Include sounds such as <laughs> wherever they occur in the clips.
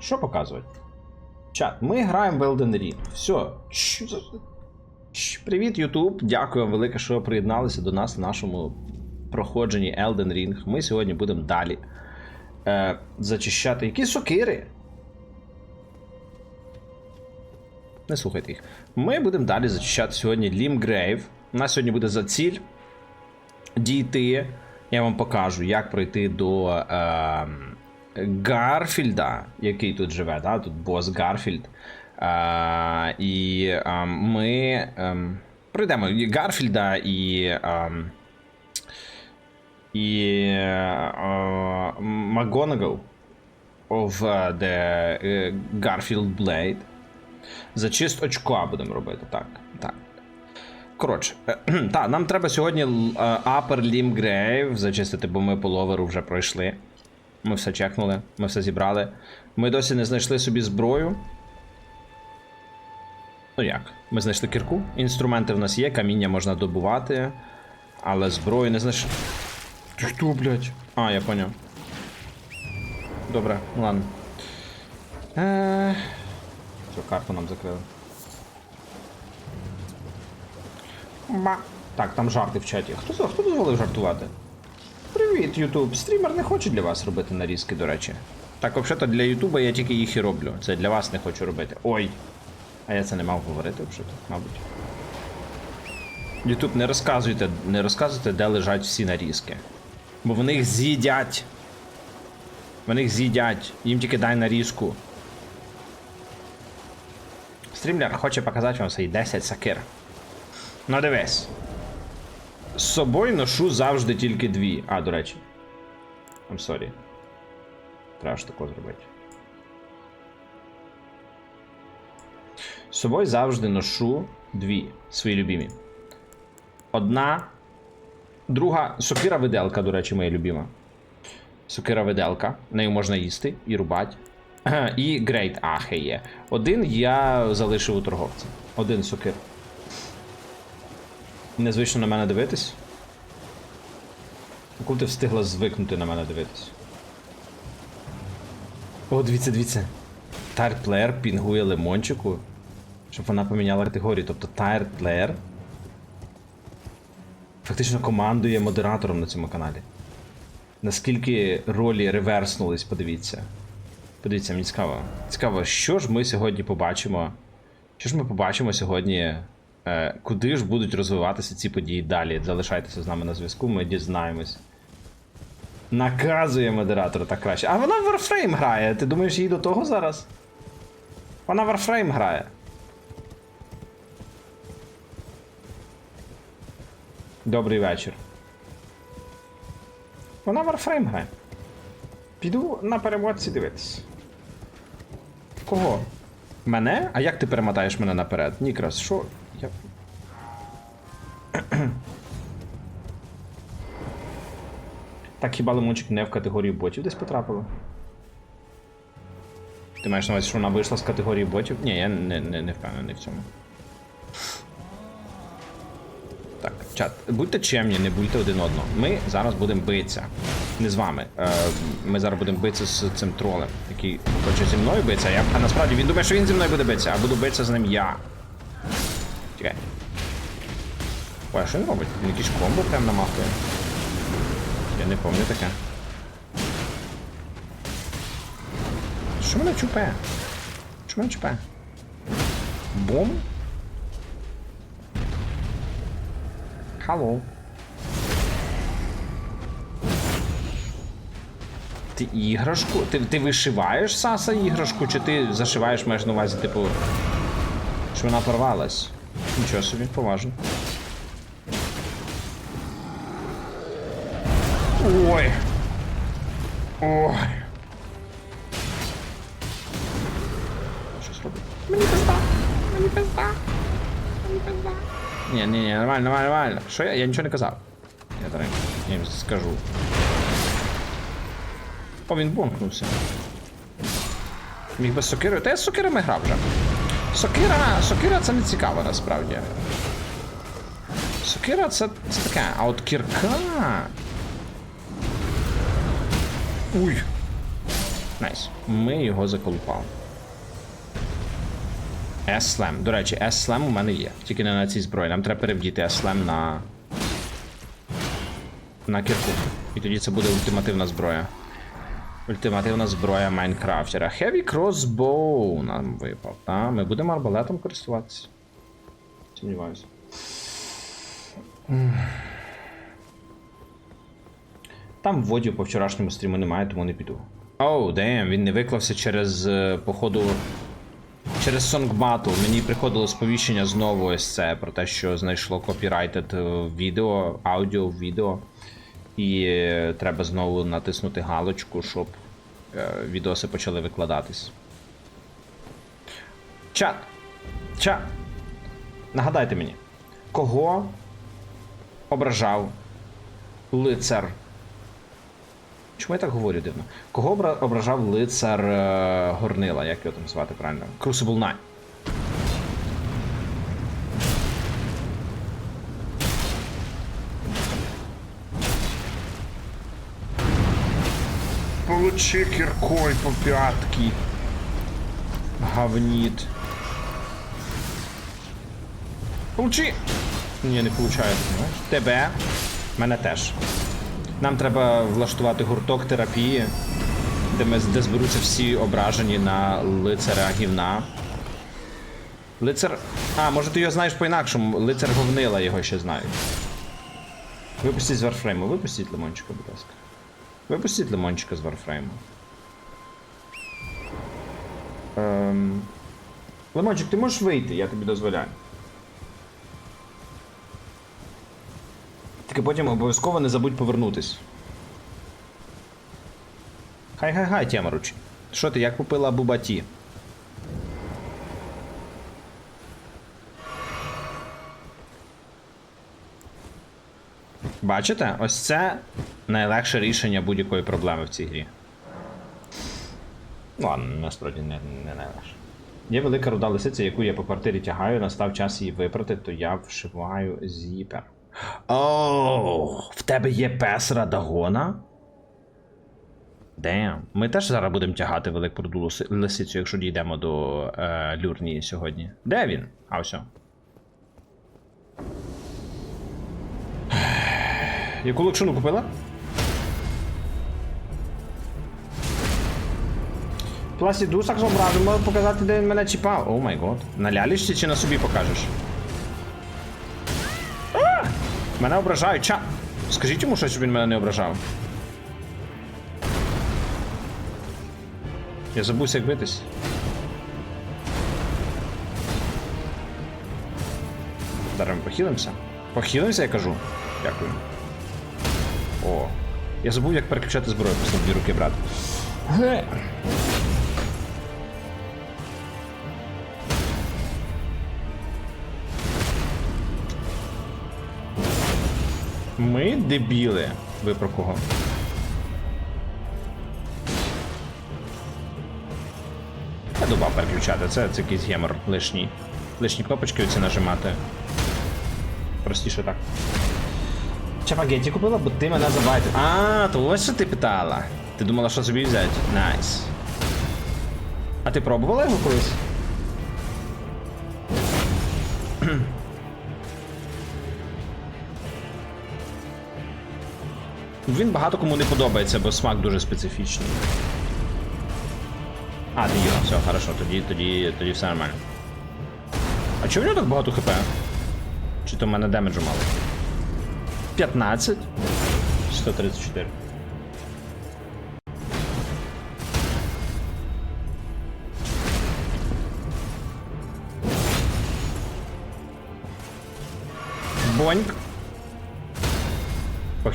Що показувати? Чат, ми граємо в Elden Ring. Все. Привіт, Ютуб. Дякую вам велике, що приєдналися до нас на нашому проходженні Elden Ring. Ми сьогодні будемо далі е, зачищати які сокири. Не слухайте їх. Ми будемо далі зачищати сьогодні Лімгрейв. У нас сьогодні буде за ціль дійти. Я вам покажу, як пройти до е, Гарфільда, який тут живе. Да? Тут бос Гарфільд. Е, і е, ми е, пройдемо і Гарфільда і. Е, і е, Макгонагал of the е, Garfield Blade. За чист очка будемо робити, так. так. Коротше, так, нам треба сьогодні е, Upper Limb Grave зачистити, бо ми по ловеру вже пройшли. Ми все чекнули, ми все зібрали. Ми досі не знайшли собі зброю. Ну як? Ми знайшли кірку. Інструменти в нас є, каміння можна добувати. Але зброю не знайшли. Ти хто, блядь? А, я поняв. Добре, ладно. Е... Що, карту нам закрили. Ба. Так, там жарти в чаті. Хто, хто дозволив жартувати? Привіт, Ютуб. Стрімер не хоче для вас робити нарізки, до речі. Так, взагалі-то для Ютуба я тільки їх і роблю. Це для вас не хочу робити. Ой. А я це не мав говорити, взагалі, мабуть. Ютуб, не розказуйте, не розказуйте, де лежать всі нарізки. Бо вони їх з'їдять. Вони їх з'їдять. Їм тільки дай нарізку. Стрімлер хоче показати вам свої 10 сакир. Ну дивись. З собою ношу завжди тільки дві. А, до речі. I'm sorry. Треба ж тако зробити. З собою завжди ношу дві свої любімі. Одна. Друга сокира виделка, до речі, моя любима. Сокира виделка. Нею можна їсти і рубати. <clears throat> І Грейт Ахе є. Один я залишив у торговця. Один сокир. Незвично на мене дивитись. Коли ти встигла звикнути на мене дивитись. О, дивіться, дивіться. Тайр плеєр пінгує лимончику. Щоб вона поміняла категорію. Тобто Тайр плеєр фактично командує модератором на цьому каналі. Наскільки ролі реверснулись, подивіться. Подивіться, мені цікаво. Цікаво, що ж ми сьогодні побачимо. Що ж ми побачимо сьогодні? Е, куди ж будуть розвиватися ці події далі? Залишайтеся з нами на зв'язку, ми дізнаємось. Наказує модератор так краще. А вона в Warframe грає. Ти думаєш їй до того зараз? Вона в Warframe грає. Добрий вечір. Вона в Warframe грає. Піду на переводці дивитись. Кого? Мене? А як ти перемотаєш мене наперед? Нікрас, що? Я... <clears throat> так хіба лимончик не в категорію ботів десь потрапило? Ти маєш на увазі, що вона вийшла з категорії ботів? Ні, я не, не, не впевнений в цьому. Так, чат, будьте чемні, не будьте один одного. Ми зараз будемо битися. Не з вами. Е, ми зараз будемо битися з цим тролем, який хоче зі мною битися. а насправді він думає, що він зі мною буде битися, а буду битися з ним я. Чекай. Ой, а що він робить? Він якийсь комбо прям намахує. Я не пам'ятаю таке. Що мене чупе? Що мене чупе? Бом? Халло. Ти іграшку? Ти, ти вишиваєш Саса іграшку, чи ти зашиваєш, маєш на увазі, типу. Що вона порвалась? Нічого собі, поважно. Ой. Ой. Щось робить. Мені пизда. Мені пизда. Мені пизда. Ні, ні, ні, нормально, нормально, нормально. Що я? Я нічого не казав. Я зараз їм скажу. О, він бонкнувся. Міг би з сокирою. Та я з сокирами грав вже. Сокира. Сокира це не цікаво насправді. Сокира це, це таке, а от кірка. Уй. Найс. Ми його заколупали. S-Slam. До речі, S-Slam у мене є. Тільки не на цій зброї. Нам треба перевдіти S-Slam на. На кірку. І тоді це буде ультимативна зброя. Ультимативна зброя Майнкрафтера. Heavy Crossbow нам випав. Та? Ми будемо арбалетом користуватися. Сумніваюся. Там вводів по вчорашньому стріму немає, тому не піду. Оу, дем, він не виклався через, е, походу. Через Song Battle мені приходило сповіщення знову ось це про те, що знайшло копірайтед е, відео, аудіо відео. І е, треба знову натиснути галочку, щоб відоси почали викладатись. Чат! Чат! Нагадайте мені, кого ображав лицар Чому я так говорю дивно? Кого обра- ображав лицар е, Горнила, як його там звати правильно? Crucible Knight. Получи киркой по пятки. Говнит. Получи! Ні, не получається, знаєш. Тебе. Мене теж. Нам треба влаштувати гурток терапії, де, ми, де зберуться всі ображені на лицаря гівна. Лицар. А, може ти його знаєш по-інакшому. Лицар говнила його ще знають. Випустіть з варфрейму, випустіть лимончика, будь ласка. Випустіть лимончика з варфрейму. Ем... Лимончик, ти можеш вийти, я тобі дозволяю. Тільки потім обов'язково не забудь повернутись. Хай хай хай, Тямаруч. Що ти, як купила Бубаті? Бачите? Ось це найлегше рішення будь-якої проблеми в цій грі. Ну, насправді не, не найлегше. Є велика руда лисиця, яку я по квартирі тягаю, настав час її випрати, то я вшиваю зіпер. Оу, в тебе є пес Радагона? Дем. Ми теж зараз будемо тягати велику руду лисицю, якщо дійдемо до е, люрнії сьогодні. Де він? А ось. Яку локшину купила? Пластідусак зобразу, можу показати, де мене чіпав. О май гот. На лялішці чи на собі покажеш? Мене ображають. Ча. Скажіть йому щось, щоб він мене не ображав. Я забувся як битись. Зараз ми похилимося. Я кажу. Дякую. О. Я забув, як переключати зброю, дві руки брати. Ми дебіли. Ви про кого? Я добав переключати, це, це якийсь гемор лишній. Лишні кнопочки оці нажимати. Простіше так. Чапагетті купила, бо ти мене забайтив. А, то ось що ти питала. Ти думала, що собі взяти? Найс. А ти пробувала його колись? Він багато кому не подобається, бо смак дуже специфічний. А, йо, все, хорошо, тоді, тоді, тоді все нормально. А чого в нього так багато хп? Чи то в мене демеджу мало? 15? 134.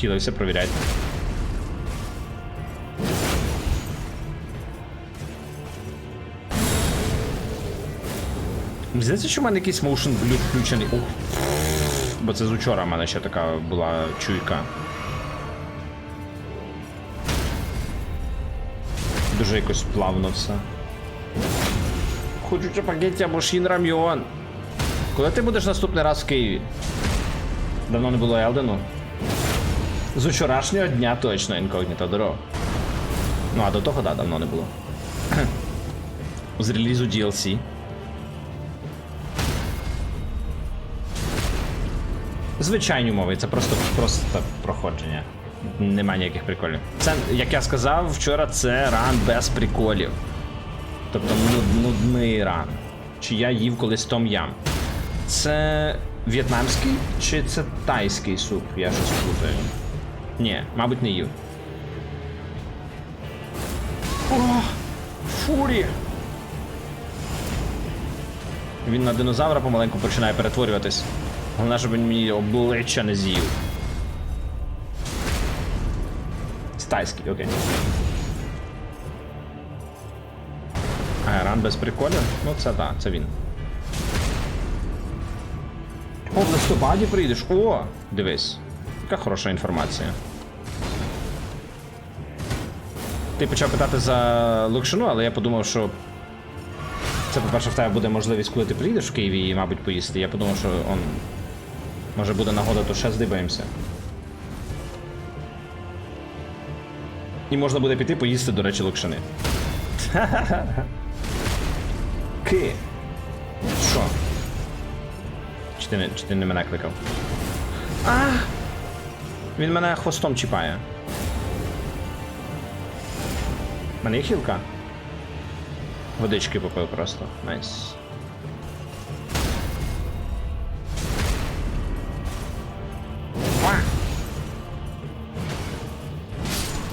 Похилився, провіряйте. Мені Здається, що в мене якийсь motion blue включений. Ух. Бо це з учора в мене ще така була чуйка. Дуже якось плавно все. Хочу чапагетті або шін рамйон. Коли ти будеш наступний раз в Києві? Давно не було Елдену. З вчорашнього дня точно інкогніто дорог. Ну, а до того, да, давно не було. <clears throat> З релізу DLC. Звичайні умови, це просто, просто проходження. Нема ніяких приколів. Це, як я сказав вчора, це ран без приколів. Тобто нуд- нудний ран. Чи я їв колись том ям. Це в'єтнамський чи це тайський суп? Я щось плутаю. Ні, мабуть, не їв. О! Фурі! Він на динозавра помаленьку починає перетворюватись. Головне, щоб він мені обличчя не з'їв. Стайський, окей. А, ран без приколів? Ну це так, це він. О, в листопаді прийдеш. О! Дивись. Яка хороша інформація. Ти почав питати за Лукшину, але я подумав, що. Це, по-перше, в тебе буде можливість, коли ти приїдеш в Києві і, мабуть, поїсти. Я подумав, що он. Може буде нагода, то ще здибаємося. І можна буде піти поїсти, до речі, лукшини. <laughs> Ки. Що? Чи ти, не, чи ти не мене кликав? А! Він мене хвостом чіпає. У мене є хілка. Водички попив просто. Найс.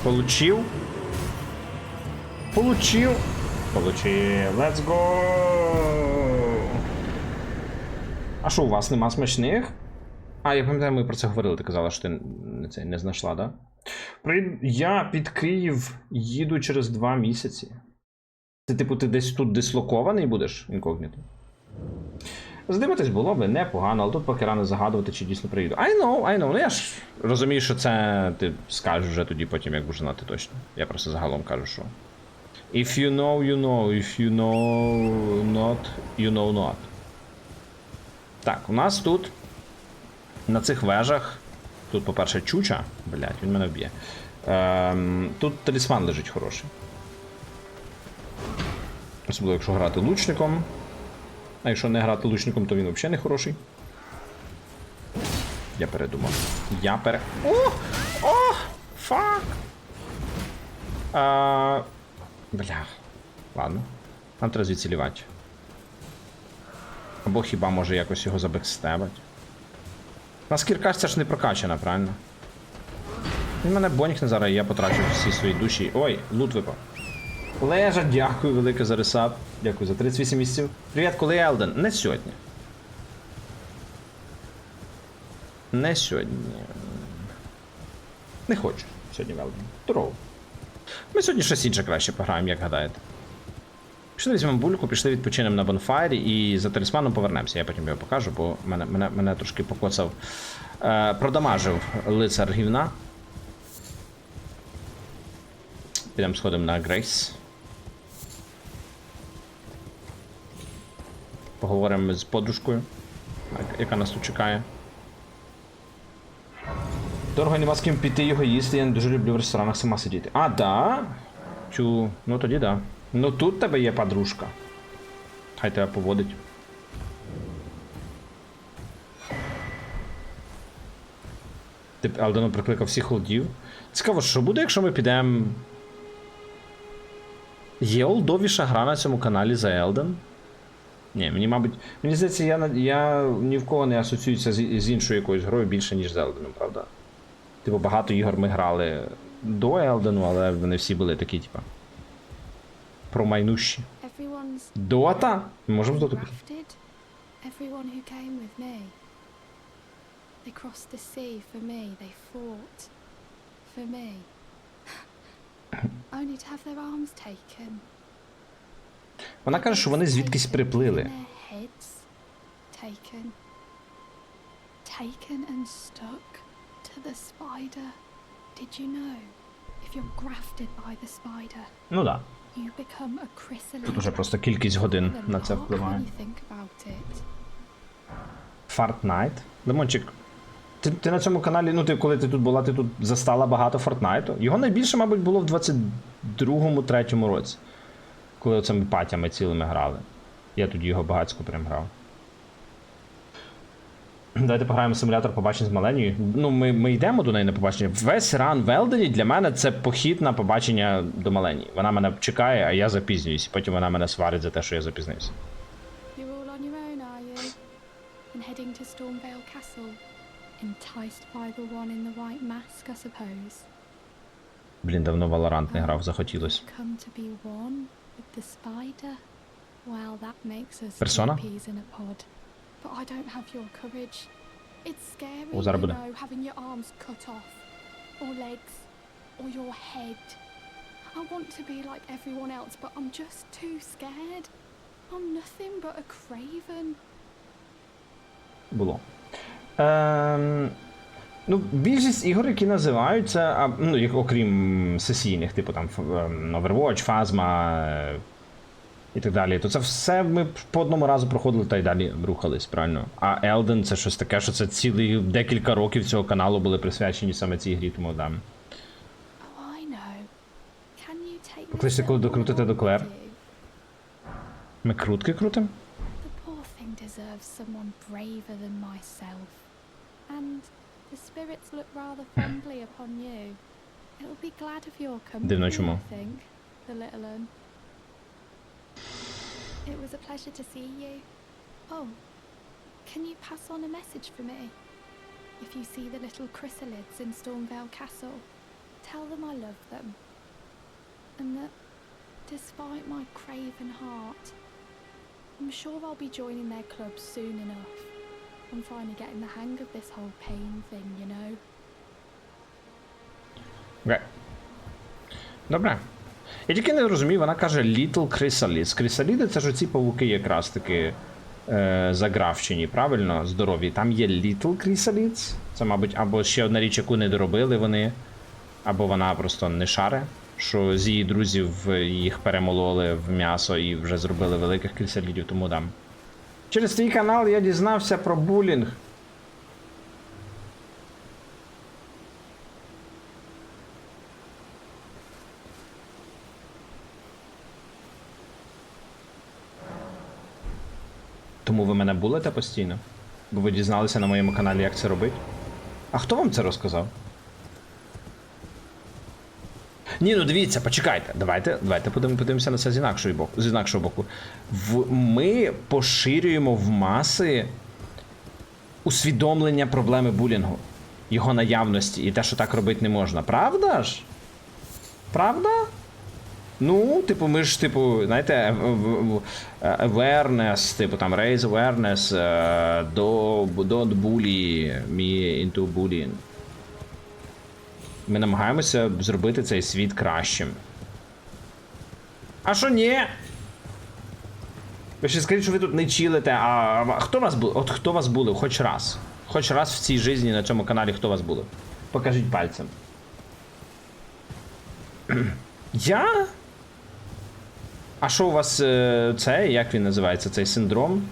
Получив. Получив. Получив. Let's go. А що, у вас нема смачних? А, я пам'ятаю, ми про це говорили, ти казала, що ти не, це, не знайшла, да? Я під Київ їду через два місяці. Ти, типу, ти десь тут дислокований будеш інкогніто? Здивитись було би непогано, але тут поки рано загадувати, чи дійсно приїду. I know, I know. Ну я ж розумію, що це ти скажеш вже тоді потім, як будеш знати точно. Я просто загалом кажу, що. If you know, you know. If you know not, you know not. Так, у нас тут на цих вежах. Тут, по-перше, чуча. Блять, він мене вб'є. Ем, тут талісман лежить хороший. Особливо, якщо грати лучником. А якщо не грати лучником, то він взагалі не хороший. Я передумав. Я пере. О! О! Фак! А... Бля. Ладно. Нам треба звідси. Або хіба може якось його забекстебать. Нас кірка ж це ж не прокачана, правильно? Він мене бонькне зараз, і я потрачу всі свої душі. Ой, лут випав. Лежа, дякую велике за ресап. Дякую за 38 місяців. Привіт, коли Елден? Не сьогодні. Не сьогодні. Не хочу сьогодні Елден. Здорово. Ми сьогодні щось інше краще пограємо, як гадаєте. Пішли візьмемо бульку, пішли відпочинемо на бонфайрі і за талісманом повернемося. Я потім його покажу, бо мене, мене, мене трошки покоцав. Е, продамажив лицар гівна. Підемо сходимо на Грейс. Поговоримо з подружкою, яка нас тут чекає. Дорого нема з ким піти його їсти, я не дуже люблю в ресторанах сама сидіти. А, да? Чу, ну тоді да. Ну тут тебе є подружка. Хай тебе поводить. Ти Алдену прикликав всіх холдів. Цікаво, що буде, якщо ми підемо. Є олдовіша гра на цьому каналі за Елден? Ні, мені, мабуть. Мені здається, я, я ні в кого не асоціююся з, з іншою якоюсь грою більше, ніж з Елденом, правда? Типу, багато ігор ми грали до Елдену, але вони всі були такі, типа. Промайнущі. Everyone's Дота? Ми можемо доту піти? Everyone who came with me. They crossed the sea for me. They fought for me. Only to have their arms taken. Вона каже, що вони звідкись приплили. Taken. Taken and stuck to the spider. Did you know? If you're grafted by the spider, Ну да. Тут уже просто кількість годин на це впливає. Fortnite. Лимончик. Ти, ти на цьому каналі, ну ти коли ти тут була, ти тут застала багато Фортнайту. Його найбільше, мабуть, було в другому, третьому році. Коли оцими патями цілими грали. Я тоді його багацько прям грав. Давайте пограємо в симулятор побачень з Маленією. Ну, ми, ми йдемо до неї на побачення. Весь ран в Елдені для мене це похід на побачення до Маленії. Вона мене чекає, а я запізнююсь. Потім вона мене сварить за те, що я запізнився. Блін, давно Valorant не грав, захотілось. Come But I don't have your courage. It's scary, you know, having your arms cut off, or legs, or your head. I want to be like everyone else, but I'm just too scared. I'm nothing but a craven. Було. Ем, ну, більшість ігор, які називаються, а, ну, окрім сесійних, типу там ем, Overwatch, Phasma е, і так далі, то це все ми по одному разу проходили та й далі рухались, правильно? А Elden це щось таке, що це цілі декілька років цього каналу були присвячені саме цій грі, тому да. Покличте, коли докрутите до Клер. Ми крутки крутим? Дивно чому. It was a pleasure to see you. Oh, can you pass on a message for me? If you see the little chrysalids in Stormvale Castle, tell them I love them. And that, despite my craven heart, I'm sure I'll be joining their club soon enough. I'm finally getting the hang of this whole pain thing, you know. Right. Dobra. Я тільки не розумію, вона каже Little Chrysalids. Chrysalids це ж оці павуки якраз таки е, заграфчені, правильно? Здорові. Там є Little Chrysalids. Це, мабуть, або ще одна річ, яку не доробили вони, або вона просто не шаре, що з її друзів е, їх перемололи в м'ясо і вже зробили великих крісалідів, тому дам. Через твій канал я дізнався про булінг. Тому ви мене булите постійно? Бо ви дізналися на моєму каналі, як це робити? А хто вам це розказав? Ні, ну дивіться, почекайте. Давайте, давайте подивимося на це з інакшого боку. З інакшого боку. В, ми поширюємо в маси усвідомлення проблеми булінгу, його наявності і те, що так робити не можна. Правда ж? Правда? Ну, типу, ми ж, типу, знаєте, awareness, типу там raise awareness е, до don't bully me into bullying. Ми намагаємося зробити цей світ кращим. А що ні? Ви ще скажіть, що ви тут не чилите, а хто вас був? От хто вас були хоч раз? Хоч раз в цій житті на цьому каналі хто вас були? Покажіть пальцем. <clears throat> Я? А що у вас е, це, як він називається, цей синдром?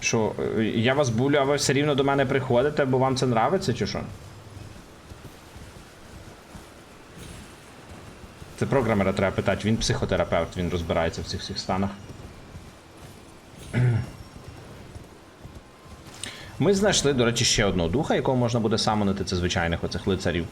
Що, е, я вас булю, а ви все рівно до мене приходите, бо вам це нравиться, чи що? Це програмера треба питати, він психотерапевт, він розбирається в цих всіх станах. Ми знайшли, до речі, ще одного духа, якого можна буде самонити, це звичайних оцих лицарів.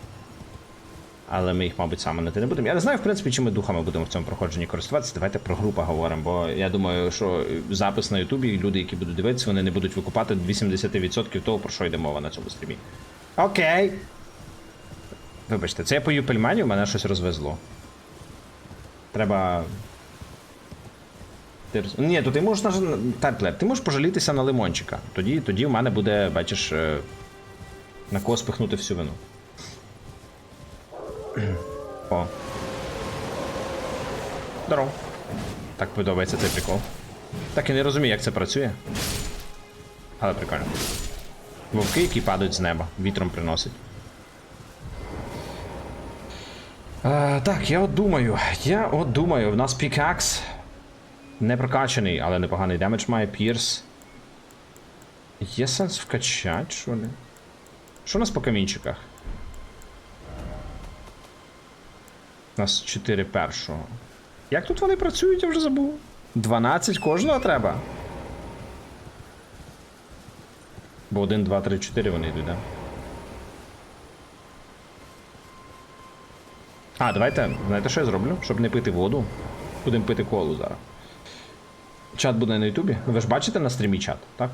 Але ми їх, мабуть, самонити не будемо. Я не знаю, в принципі, чи ми духами будемо в цьому проходженні користуватися. Давайте про групи говоримо, бо я думаю, що запис на Ютубі, люди, які будуть дивитися, вони не будуть викупати 80% того, про що йде мова на цьому стрімі. Окей. Вибачте, це я пою пельменів, мене щось розвезло. Треба. Ти роз... Ні, то ти можеш наж... Ти можеш пожалітися на лимончика. Тоді, тоді в мене буде, бачиш, е, на кого спихнути всю вину. <clears throat> О. Здоров. Так подобається цей прикол. Так і не розумію, як це працює. Але прикольно. Вовки, які падають з неба, вітром приносить. Е, так, я от думаю. Я от думаю, в нас пікакс не прокачаний, але непоганий демедж має Пірс. Є сенс вкачати, що ли? Що у нас по камінчиках? У нас 4 першого. Як тут вони працюють, я вже забув. 12 кожного треба. Бо 1, 2, 3, 4 вони йдуть, да? А, давайте, знаєте, що я зроблю? Щоб не пити воду. Будемо пити колу зараз. Чат буде на Ютубі. Ви ж бачите на стрімі чат, так?